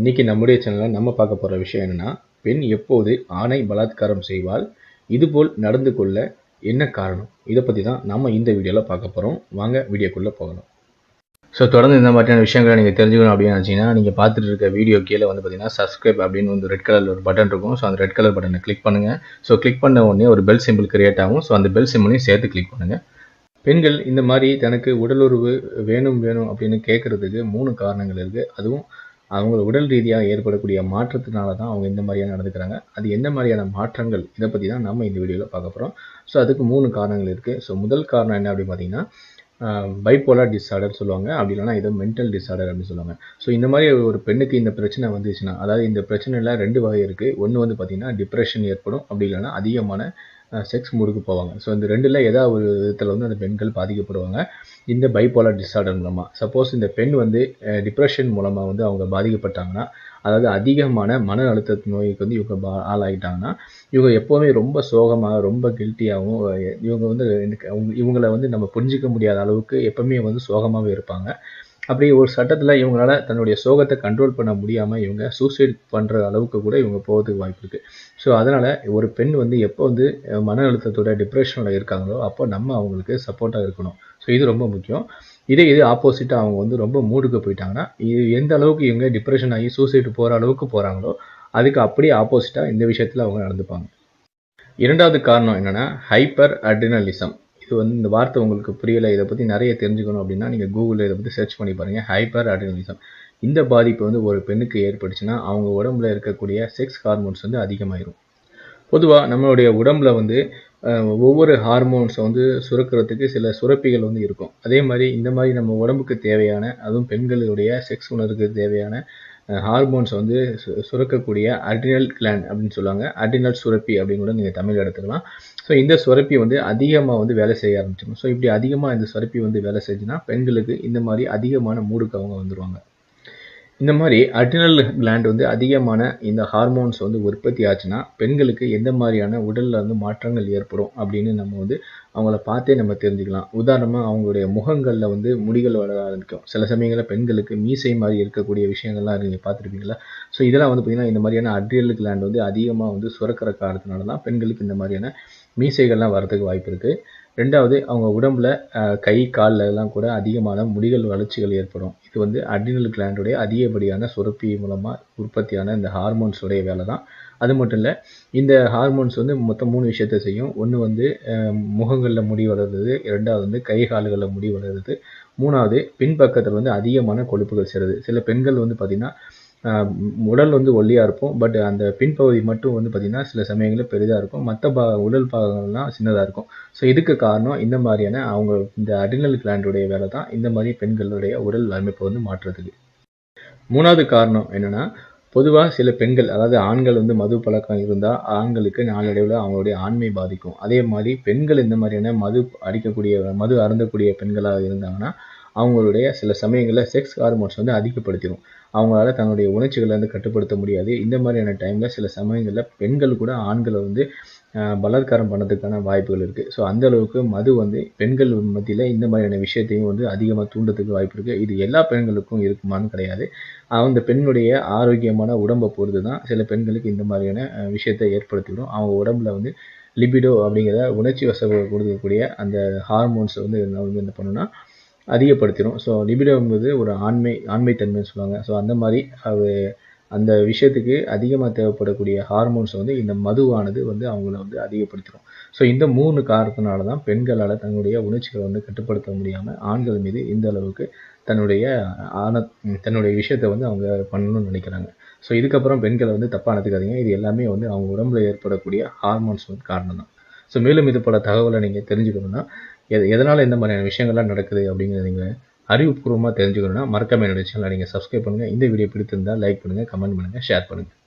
இன்னைக்கு நம்முடைய சேனலில் நம்ம பார்க்க போகிற விஷயம் என்னன்னா பெண் எப்போது ஆணை பலாத்காரம் செய்வாள் இதுபோல் நடந்து கொள்ள என்ன காரணம்? இதை பற்றி தான் நம்ம இந்த வீடியோவில் பார்க்க போகிறோம் வாங்க வீடியோக்குள்ளே போகலாம். ஸோ தொடர்ந்து இந்த மாதிரியான விஷயங்களை நீங்கள் தெரிஞ்சுக்கணும் அப்படின்னு நினச்சிங்கன்னா நீங்கள் பார்த்துட்டு இருக்க வீடியோ கீழே வந்து பார்த்தீங்கன்னா சப்ஸ்கிரைப் அப்படின்னு வந்து ரெட் கலரில் ஒரு பட்டன் இருக்கும். ஸோ அந்த ரெட் கலர் பட்டனை கிளிக் பண்ணுங்கள் ஸோ கிளிக் பண்ண உடனே ஒரு பெல் சிம்பிள் கிரியேட் ஆகும். ஸோ அந்த பெல் சிம்பிளையும் சேர்த்து கிளிக் பண்ணுங்கள் பெண்கள் இந்த மாதிரி தனக்கு உடலுறவு வேணும் வேணும் அப்படின்னு கேட்குறதுக்கு மூணு காரணங்கள் இருக்குது அதுவும் அவங்க உடல் ரீதியாக ஏற்படக்கூடிய மாற்றத்தினால தான் அவங்க இந்த மாதிரியாக நடந்துக்கிறாங்க. அது என்ன மாதிரியான மாற்றங்கள்? இதை பற்றி தான் நம்ம இந்த வீடியோவில் பார்க்க போகிறோம் ஸோ அதுக்கு மூணு காரணங்கள் இருக்குது ஸோ முதல் காரணம் என்ன அப்படின்னு பார்த்தீங்கன்னா பைப்போலார் டிஸார்டர் சொல்லுவாங்க. அப்படி இல்லைனா இது மென்டல் டிஸார்டர் அப்படின்னு சொல்லுவாங்க. ஸோ இந்த மாதிரி ஒரு பெண்ணுக்கு இந்த பிரச்சனை வந்துச்சுன்னா அதாவது இந்த பிரச்சனையில் ரெண்டு வகை இருக்குது ஒன்று வந்து பார்த்திங்கன்னா டிப்ரெஷன் ஏற்படும். அப்படி இல்லைன்னா அதிகமான செக்ஸ் மூடுக்கு போவாங்க. ஸோ இந்த ரெண்டில் ஏதாவது ஒரு விதத்தில் வந்து அந்த பெண்கள் பாதிக்கப்படுவாங்க. இந்த பைப்போலார் டிஸார்டர் மூலமாக சப்போஸ் இந்த பெண் வந்து டிப்ரெஷன் மூலமாக வந்து அவங்க பாதிக்கப்பட்டாங்கன்னா அதாவது அதிகமான மன அழுத்த நோய்க்கு வந்து இவங்க பா ஆளாகிட்டாங்கன்னா இவங்க எப்போவுமே ரொம்ப சோகமாக ரொம்ப கில்ட்டியாகவும் இவங்க வந்து அவங்க இவங்களை வந்து நம்ம புரிஞ்சிக்க முடியாத அளவுக்கு எப்போவுமே வந்து சோகமாகவே இருப்பாங்க. அப்படி ஒரு சட்டத்தில் இவங்களால தன்னுடைய சோகத்தை கண்ட்ரோல் பண்ண முடியாமல் இவங்க சூசைட் பண்ணுற அளவுக்கு கூட இவங்க போகிறதுக்கு வாய்ப்பு இருக்குது ஸோ அதனால் ஒரு பெண் வந்து எப்போ வந்து மன அழுத்தத்தோட டிப்ரெஷனில் இருக்காங்களோ அப்போ நம்ம அவங்களுக்கு சப்போர்ட்டாக இருக்கணும். ஸோ இது ரொம்ப முக்கியம். இதே இது ஆப்போசிட்டாக அவங்க வந்து ரொம்ப மூடுக்கு போயிட்டாங்கன்னா இது எந்த அளவுக்கு இவங்க டிப்ரெஷன் ஆகி சூசைடு போகிற அளவுக்கு போகிறாங்களோ அதுக்கு அப்படியே ஆப்போசிட்டாக இந்த விஷயத்தில் அவங்க நடந்துப்பாங்க. இரண்டாவது காரணம் என்னென்னா ஹைப்பர் அட்ரினலிசம் இது வந்து இந்த வார்த்தை உங்களுக்கு புரியலை இதை பற்றி நிறைய தெரிஞ்சுக்கணும் அப்படின்னா நீங்கள் கூகுளில் இதை பற்றி சர்ச் பண்ணி பாருங்கள் ஹைப்பர் அட்ரினலிசம் இந்த பாதிப்பு வந்து ஒரு பெண்ணுக்கு ஏற்பட்டுச்சுன்னா அவங்க உடம்புல இருக்கக்கூடிய செக்ஸ் ஹார்மோன்ஸ் வந்து அதிகமாயிரும். பொதுவாக நம்மளுடைய உடம்புல வந்து ஒவ்வொரு ஹார்மோன்ஸை வந்து சுரக்கிறதுக்கு சில சுரப்பிகள் வந்து இருக்கும். அதே மாதிரி இந்த மாதிரி நம்ம உடம்புக்கு தேவையான அதுவும் பெண்களுடைய செக்ஸ் உணர்வுக்கு தேவையான ஹார்மோன்ஸ் வந்து சுரக்கக்கூடிய அட்ரினல் கிளாண்ட் அப்படின்னு சொல்லுவாங்க. அட்ரினல் சுரப்பி அப்படின்னு கூட நீங்கள் தமிழ் எடுத்துக்கலாம். ஸோ இந்த சுரப்பி வந்து அதிகமாக வந்து வேலை செய்ய ஆரம்பிச்சிடும். ஸோ இப்படி அதிகமாக இந்த சுரப்பி வந்து வேலை செஞ்சுன்னா பெண்களுக்கு இந்த மாதிரி அதிகமான மூடுக்கு அவங்க வந்துடுவாங்க இந்த மாதிரி அட்ரினல் கிளாண்ட் வந்து அதிகமான இந்த ஹார்மோன்ஸ் வந்து உற்பத்தி ஆச்சுன்னா பெண்களுக்கு எந்த மாதிரியான உடலில் வந்து மாற்றங்கள் ஏற்படும் அப்படின்னு நம்ம வந்து அவங்கள பார்த்தே நம்ம தெரிஞ்சுக்கலாம். உதாரணமாக அவங்களுடைய முகங்களில் வந்து முடிகள் வளர ஆரம்பிக்கும். சில சமயங்களில் பெண்களுக்கு மீசை மாதிரி இருக்கக்கூடிய விஷயங்கள்லாம் நீங்கள் பார்த்துருப்பீங்களா ஸோ இதெல்லாம் வந்து பார்த்திங்கன்னா இந்த மாதிரியான அட்ரியல் கிளாண்ட் வந்து அதிகமாக வந்து சுரக்கிற காரணத்தினால தான் பெண்களுக்கு இந்த மாதிரியான மீசைகள்லாம் வரதுக்கு வாய்ப்பு இருக்குது ரெண்டாவது அவங்க உடம்புல கை காலில் எல்லாம் கூட அதிகமான முடிகள் வளர்ச்சிகள் ஏற்படும். இது வந்து அட்ரினல் கிளாண்டுடைய அதிகப்படியான சுரப்பி மூலமாக உற்பத்தியான இந்த ஹார்மோன்ஸுடைய வேலை தான். அது மட்டும் இல்லை இந்த ஹார்மோன்ஸ் வந்து மொத்தம் மூணு விஷயத்த செய்யும். ஒன்று வந்து முகங்களில் முடி வளருது. ரெண்டாவது வந்து கை கால்களில் முடி வளருது. மூணாவது பின்பக்கத்தில் வந்து அதிகமான கொழுப்புகள் சேருது. சில பெண்கள் வந்து பார்த்திங்கன்னா உடல் வந்து ஒல்லியாக இருக்கும். பட் அந்த பின்பகுதி மட்டும் வந்து பார்த்திங்கன்னா சில சமயங்களில் பெரிதாக இருக்கும். மற்ற பா உடல் பாகங்கள்லாம் சின்னதாக இருக்கும். ஸோ இதுக்கு காரணம் இந்த மாதிரியான அவங்க இந்த அடினல் கிளாண்டுடைய வேலை தான். இந்த மாதிரி பெண்களுடைய உடல் அமைப்பை வந்து மாற்றுறதுக்கு. மூணாவது காரணம் என்னென்னா பொதுவாக சில பெண்கள் அதாவது ஆண்கள் வந்து மது பழக்கம் இருந்தால் ஆண்களுக்கு நாளடைவில் அவங்களுடைய ஆண்மை பாதிக்கும். அதே மாதிரி பெண்கள் இந்த மாதிரியான மது அடிக்கக்கூடிய மது அருந்தக்கூடிய பெண்களாக இருந்தாங்கன்னா அவங்களுடைய சில சமயங்களில் செக்ஸ் ஹார்மோன்ஸ் வந்து அதிகப்படுத்திடும் அவங்களால தன்னுடைய உணர்ச்சிகளை வந்து கட்டுப்படுத்த முடியாது. இந்த மாதிரியான டைமில் சில சமயங்களில் பெண்கள் கூட ஆண்களை வந்து பலாத்காரம் பண்ணதுக்கான வாய்ப்புகள் இருக்குது ஸோ அந்த அளவுக்கு மது வந்து பெண்கள் மத்தியில் இந்த மாதிரியான விஷயத்தையும் வந்து அதிகமாக தூண்டுறதுக்கு வாய்ப்பு இருக்குது இது எல்லா பெண்களுக்கும் இருக்குமான்னு கிடையாது. அந்த பெண்ணுடைய ஆரோக்கியமான உடம்பை பொறுத்து தான் சில பெண்களுக்கு இந்த மாதிரியான விஷயத்தை ஏற்படுத்திவிடும். அவங்க உடம்புல வந்து லிபிடோ அப்படிங்கிற உணர்ச்சி வச கொடுக்கக்கூடிய அந்த ஹார்மோன்ஸ் வந்து என்ன பண்ணுன்னா அதிகப்படுத்திடும் ஸோ லிபிடோ ஒரு ஆண்மை ஆண்மைத்தன்மைன்னு சொல்லுவாங்க. ஸோ அந்த மாதிரி அது அந்த விஷயத்துக்கு அதிகமாக தேவைப்படக்கூடிய ஹார்மோன்ஸ் வந்து இந்த மதுவானது வந்து அவங்கள வந்து அதிகப்படுத்திடும் ஸோ இந்த மூணு காரணத்தினால தான் பெண்களால் தன்னுடைய உணர்ச்சிகளை வந்து கட்டுப்படுத்த முடியாமல் ஆண்கள் மீது இந்த அளவுக்கு தன்னுடைய ஆன தன்னுடைய விஷயத்தை வந்து அவங்க பண்ணணும்னு நினைக்கிறாங்க. ஸோ இதுக்கப்புறம் பெண்களை வந்து தப்பாக நடத்துக்காதீங்க. இது எல்லாமே வந்து அவங்க உடம்புல ஏற்படக்கூடிய ஹார்மோன்ஸ் வந்து காரணம் தான் ஸோ மேலும் இது போல தகவலை நீங்கள் தெரிஞ்சுக்கணுன்னா எது எதனால் இந்த மாதிரியான விஷயங்கள்லாம் நடக்குது அப்படிங்கிறத நீங்கள் அறிவுபூர்வமாக தெரிஞ்சுக்கணும்னா மறக்காம என்னுடைய சேனலை நீங்கள் சப்ஸ்கிரைப் பண்ணுங்கள் இந்த வீடியோ பிடித்திருந்தால் லைக் பண்ணுங்கள் கமெண்ட் பண்ணுங்கள் ஷேர் பண்ணுங்கள்